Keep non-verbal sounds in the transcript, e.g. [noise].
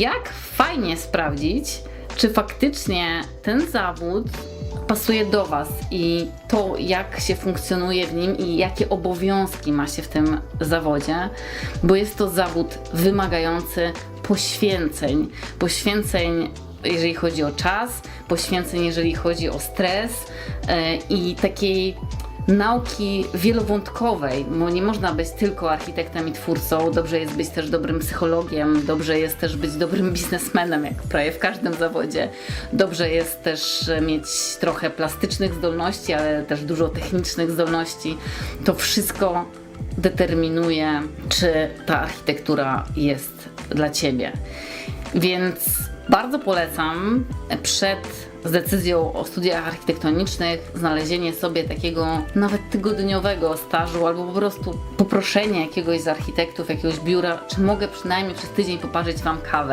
jak fajnie sprawdzić, czy faktycznie ten zawód pasuje do Was i to, jak się funkcjonuje w nim i jakie obowiązki ma się w tym zawodzie, bo jest to zawód wymagający poświęceń. Poświęceń, jeżeli chodzi o czas, poświęceń, jeżeli chodzi o stres e, i takiej nauki wielowątkowej, bo nie można być tylko architektem i twórcą, dobrze jest być też dobrym psychologiem, dobrze jest też być dobrym [laughs] biznesmenem, jak prawie w każdym zawodzie. Dobrze jest też e, mieć trochę plastycznych zdolności, ale też dużo technicznych zdolności. To wszystko determinuje, czy ta architektura jest dla Ciebie. Więc bardzo polecam przed z decyzją o studiach architektonicznych znalezienie sobie takiego nawet tygodniowego stażu albo po prostu poproszenie jakiegoś z architektów, jakiegoś biura, czy mogę przynajmniej przez tydzień poparzyć Wam kawę.